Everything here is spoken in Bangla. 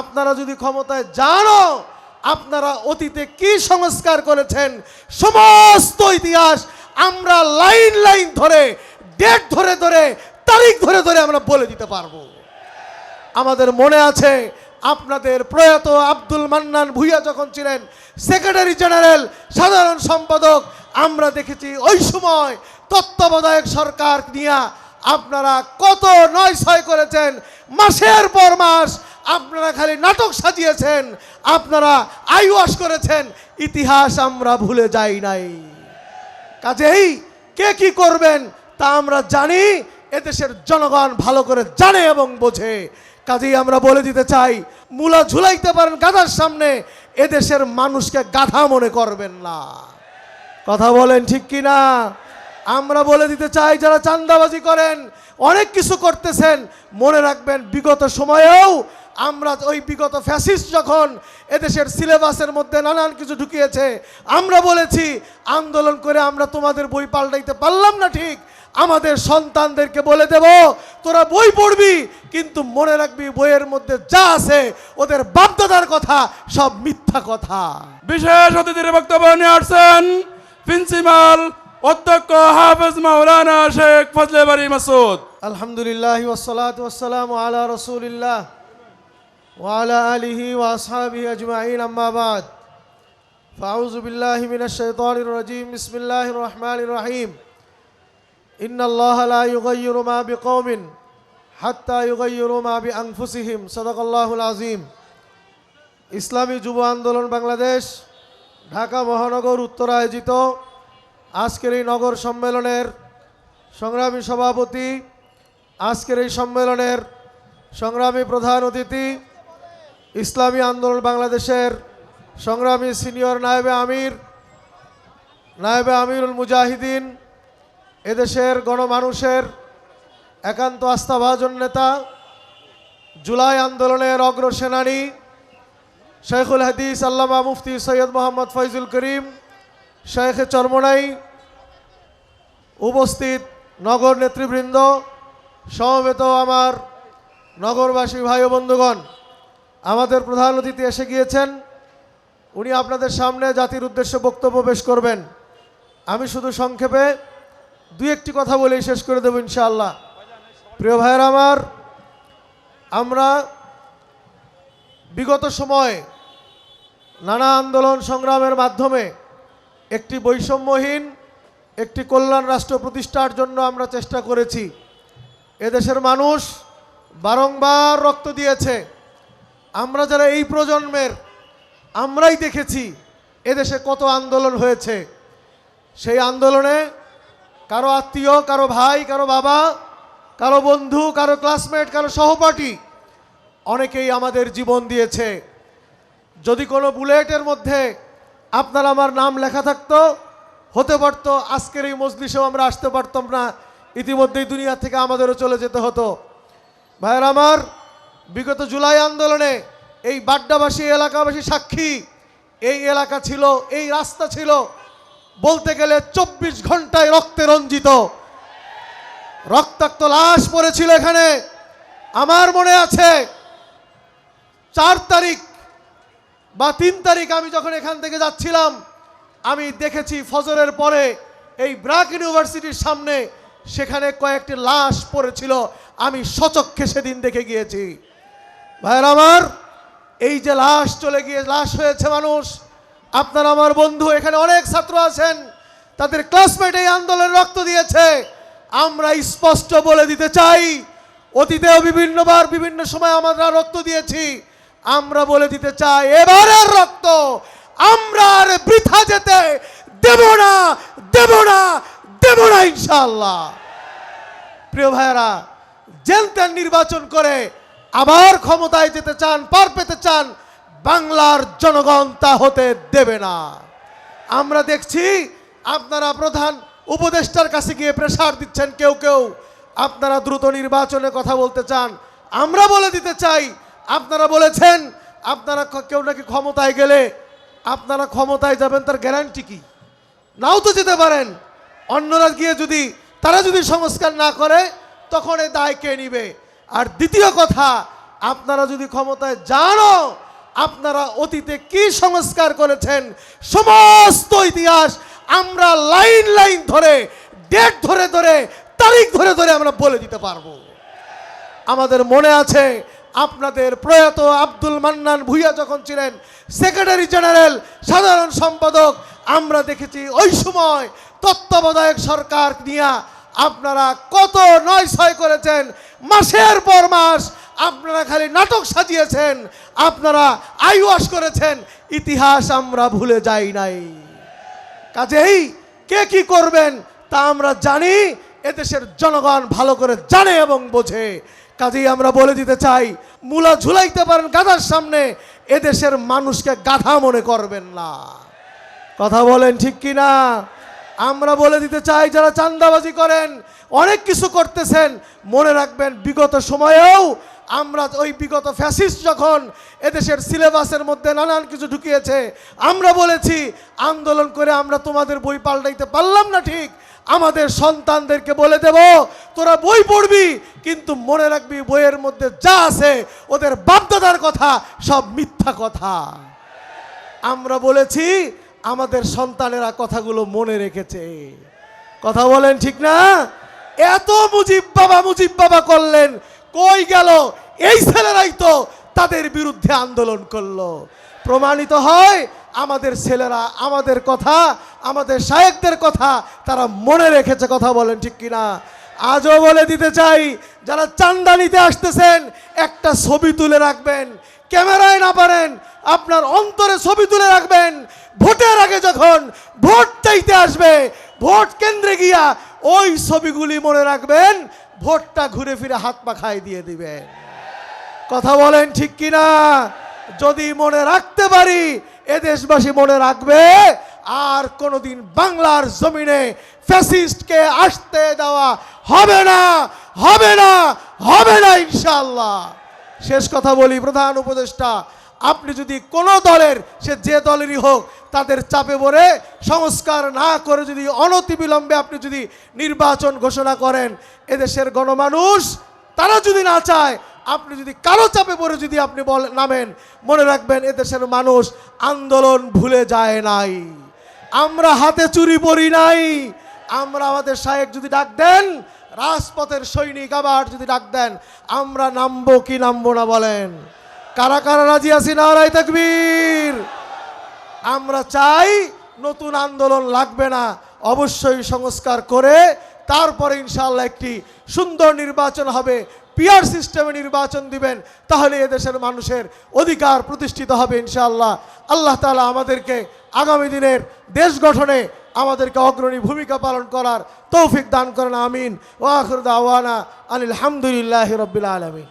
আপনারা যদি ক্ষমতায় জানো, আপনারা অতীতে কি সংস্কার করেছেন, সমস্ত ইতিহাস আমরা লাইন লাইন ধরে, ডেট ধরে ধরে, তারিখ ধরে ধরে আমরা বলে দিতে পারব। আমাদের মনে আছে, আপনাদের প্রয়াত আব্দুল মান্নান ভুইয়া যখন ছিলেন, সেক্রেটারি জেনারেল, সাধারণ সম্পাদক, আমরা দেখেছি ওই সময় তত্ত্বাবধায়ক সরকার নিয়ে আপনারা কত নয় ছয় করেছেন? মাসের পর মাস আপনারা খালি নাটক সাজিয়েছেন, আপনারা আইওয়াশ করেছেন, ইতিহাস আমরা ভুলে যাই নাই। কাজেই কে কি করবেন তা আমরা জানি, এদেশের জনগণ ভালো করে জানে এবং বোঝে। কাজেই আমরা বলে দিতে চাই, মূলা ঝুলাইতে পারেন গাধার সামনে, এদেশের মানুষকে গাধা মনে করবেন না। কথা বলেন ঠিক কি না আমরা বলে দিতে চাই, যারা চান্দাবাজি করেন, অনেক কিছু করতেছেন, মনে রাখবেন বিগত সময়েও আমরা ওই বিগত ফ্যাসিস্ট যখন এদেশের সিলেবাসের মধ্যে নানান কিছু ঢুকিয়েছে, আমরা বলেছি, আন্দোলন করে আমরা তোমাদের বই পাল্টাইতে পারলাম না ঠিক, আমাদের সন্তানদেরকে বলে দেব, তোরা বই পড়বি, কিন্তু মনে রাখবি বইয়ের মধ্যে যা আছে, ওদের বাপদাদার কথা, সব মিথ্যা কথা। বিশেষ অতিথির বক্তব্য নিয়ে আসছেন প্রিন্সিপাল অধ্যক্ষ হাফেজ মাওলানা শেখ ফজলে বাড়ি মাসুদ। আলহামদুলিল্লাহ ওসলাত ওসালাম আলা রসুলিল্লাহ ওয়ালা আলিহি ওয়াসহাবিহি আজমাইন, আম্মা বাদ। ফাউযু বিল্লাহি মিনাশ শাইতানির রাজিম, বিসমিল্লাহির রহমানির রহিম। ইন্নাল্লাহা লা ইউগাইয়িরু মা বিকওমিন হাত্তা ইউগাইয়িরু মা বিআনফুসিহিম। সাদাকাল্লাহুল আযীম। ইসলামী যুব আন্দোলন বাংলাদেশ, ঢাকা মহানগর উত্তর আয়োজিত আজকের এই নগর সম্মেলনের সংগ্রামী সভাপতি, আজকের এই সম্মেলনের সংগ্রামী প্রধান অতিথি, ইসলামী আন্দোলন বাংলাদেশের সংগ্রামী সিনিয়র নায়েবে আমির, নায়েবে আমিরুল মুজাহিদিন, এদেশের গণমানুষের একান্ত আস্থাভাজন নেতা, জুলাই আন্দোলনের অগ্রসেনানী, শেখুল হাদিস আল্লামা মুফতি সৈয়দ মোহাম্মদ ফৈজুল করিম শেখ চরমনাই উপস্থিত নগর নেতৃবৃন্দ, সমবেত আমার নগরবাসী ভাই ও বন্ধুগণ, আমাদের প্রধান অতিথি এসে গিয়েছেন। উনি আপনাদের সামনে জাতির উদ্দেশ্যে বক্তব্য পেশ করবেন। আমি শুধু সংক্ষেপে দুই একটি কথা বলেই শেষ করে দেব ইনশাআল্লাহ। প্রিয় ভাইয়ের আমার, আমরা বিগত সময়ে নানা আন্দোলন সংগ্রামের মাধ্যমে একটি বৈষম্যহীন, একটি কল্যাণ রাষ্ট্র প্রতিষ্ঠার জন্য আমরা চেষ্টা করেছি। এদেশের মানুষ বারংবার রক্ত দিয়েছে। আমরা যারা এই প্রজন্মের, আমরাই দেখেছি এদেশে কত আন্দোলন হয়েছে। সেই আন্দোলনে কারও আত্মীয়, কারও ভাই, কারও বাবা, কারও বন্ধু, কারও ক্লাসমেট কারও সহপাঠী অনেকেই আমাদের জীবন দিয়েছে। যদি কোনো বুলেটের মধ্যে আপনার আমার নাম লেখা থাকতো, হতে পারতো, আজকের এই মজলিসেও আমরা আসতে পারতাম না, ইতিমধ্যেই দুনিয়া থেকে আমাদেরও চলে যেতে হতো। ভাইয়ের আমার, বিগত জুলাই আন্দোলনে এই বাড্ডাবাসী এলাকাবাসী সাক্ষী, এই এলাকা ছিল, এই রাস্তা ছিল, বলতে গেলে চব্বিশ ঘন্টায় রক্তে রঞ্জিত। রক্তাক্ত লাশ পড়েছিল এখানে। আমার মনে আছে, চার তারিখ বা তিন তারিখ আমি যখন এখান থেকে যাচ্ছিলাম, আমি দেখেছি ফজরের পরে এই ব্রাক ইউনিভার্সিটির সামনে সেখানে কয়েকটি লাশ পড়েছিল। আমি সচক্ষে সেদিন দেখে গিয়েছি। ভাইয়ের আমার, এই যে লাশ চলে গিয়ে লাশ হয়েছে মানুষ, আপনার আমার বন্ধু, এখানে অনেক ছাত্র আছেন, তাদের ক্লাসমেট এই আন্দোলনে রক্ত দিয়েছে। আমরা স্পষ্ট বলে দিতে চাই, অতীতেও বিভিন্নবার, বিভিন্ন সময় আমরা রক্ত দিয়েছি। আমরা বলে দিতে চাই এবারের রক্ত আমরা আর বৃথা যেতে দেব না দেব না দেব না ইনশাআল্লাহ। প্রিয় ভাইয়েরা, জেল তেল নির্বাচন করে আবার ক্ষমতায় যেতে চান, পার পেতে চান, বাংলার জনগণ তা হতে দেবে না। আমরা দেখছি আপনারা প্রধান উপদেষ্টার কাছে গিয়ে প্রেসার দিচ্ছেন কেউ কেউ। আপনারা দ্রুত নির্বাচনে কথা বলতে চান। আমরা বলে দিতে চাই আপনারা বলেছেন, আপনারা কেউ নাকি ক্ষমতায় গেলে আপনারা ক্ষমতায় যাবেন, তার গ্যারান্টি কি? নাও তো যেতে পারেন। অন্যরা গিয়ে যদি, তারা যদি সংস্কার না করে, তখন এই দায় কে নিবে? আর দ্বিতীয় কথা, আপনারা যদি ক্ষমতায় জানো, আপনারা অতীতে কি সংস্কার করেছেন, সমস্ত ইতিহাস আমরা লাইন লাইন ধরে, ডেট ধরে ধরে, তারিখ ধরে ধরে আমরা বলে দিতে পারব। আমাদের মনে আছে আপনাদের প্রয়াত আব্দুল মান্নান ভুইয়া যখন ছিলেন সেক্রেটারি জেনারেল সাধারণ সম্পাদক, আমরা দেখেছি ওই সময় তত্ত্বাবধায়ক সরকার নিয়ে আপনারা কত নয় ছয় করেছেন, মাসের পর মাস আপনারা খালি নাটক সাজিয়েছেন, আপনারা আইওয়াশ করেছেন, ইতিহাস আমরা ভুলে যাই নাই। কাজেই কে কি করবেন তা আমরা জানি, এদেশের জনগণ ভালো করে জানে এবং বোঝে। কাজেই আমরা বলে দিতে চাই, মূলা ঝুলাইতে পারেন গাধার সামনে, এদেশের মানুষকে গাধা মনে করবেন না। কথা বলেন ঠিক কি না আমরা বলে দিতে চাই, যারা চান্দাবাজি করেন, অনেক কিছু করতেছেন, মনে রাখবেন বিগত সময়েও আমরা ওই বিগত ফ্যাসিস্ট যখন এদেশের সিলেবাসের মধ্যে নানান কিছু ঢুকিয়েছে, আমরা বলেছি, আন্দোলন করে আমরা তোমাদের বই পাল্টাইতে পারলাম না ঠিক, আমাদের সন্তানদেরকে বলে দেব, তোরা বই পড়বি কিন্তু মনে রাখবি, বইয়ের মধ্যে যা আছে, ওদের বাপদাদার কথা, সব মিথ্যা কথা। আমরা বলেছি, আমাদের সন্তানেরা কথাগুলো মনে রেখেছে। কথা বলেন ঠিক না? এত মুজিব বাবা মুজিব বাবা করলেন, কই গেল? এই ছেলেরাই তো তাদের বিরুদ্ধে আন্দোলন করল। প্রমাণিত হয়, আমাদের ছেলেরা, আমাদের কথা, আমাদের শায়েকদের কথা, তারা মনে রেখেছে, কথা বলেন ঠিক কিনা? আজও বলে দিতে চাই যারা চান্দা নিতে আসতেছেন, একটা ছবি তুলে রাখবেন। ক্যামেরায় না পারেন, আপনার অন্তরে ছবি তুলে রাখবেন। ভোটের আগে যখন ভোট চাইতে আসবে, ভোট কেন্দ্রে গিয়া ওই ছবিগুলি মনে রাখবেন, ভোটটা ঘুরে ফিরে হাত পা খাই দিয়ে দিবেন। কথা বলেন ঠিক কিনা? যদি মনে রাখতে পারি এ দেশবাসী মনে রাখবে, আর কোনোদিন বাংলার জমিনে ফ্যাসিস্টকে আসতে দেওয়া হবে না। হবে না হবে না ইনশাল্লাহ শেষ কথা বলি, প্রধান উপদেষ্টা, আপনি যদি কোনো দলের, সে যে দলেরই হোক, তাদের চাপে পড়ে, সংস্কার না করে যদি অনতিবিলম্বে আপনি যদি নির্বাচন ঘোষণা করেন, এদেশের গণমানুষ, তারা যদি না চায়, আপনি যদি কারও চাপে পড়ে যদি আপনি বল, নামেন, মনে রাখবেন এদেশের মানুষ আন্দোলন ভুলে যায় নাই। আমরা হাতে চুরি পরি নাই। আমরা আমাদের সাহেব যদি ডাক দেন রাজপথের সৈনিক আবার যদি ডাক দেন, আমরা নামবো কি নামবো না বলেন। কারা কারা রাজি আছি নারাই তাকবীর? আমরা চাই নতুন আন্দোলন লাগবে না, অবশ্যই সংস্কার করে তারপরে ইনশাআল্লাহ একটি সুন্দর নির্বাচন হবে পিয়ার সিস্টেমে নির্বাচন দিবেন, তাহলে এদেশের মানুষের অধিকার প্রতিষ্ঠিত হবে ইনশাআল্লাহ। আল্লাহ তাআলা আমাদেরকে আগামী দিনের দেশ গঠনে আমাদেরকে অগ্রণী ভূমিকা পালন করার তৌফিক দান করেন, আমিন। ওয়াখরুদ আওয়ানা আনিল হামদুলিল্লাহ রব্বিল আলমিন।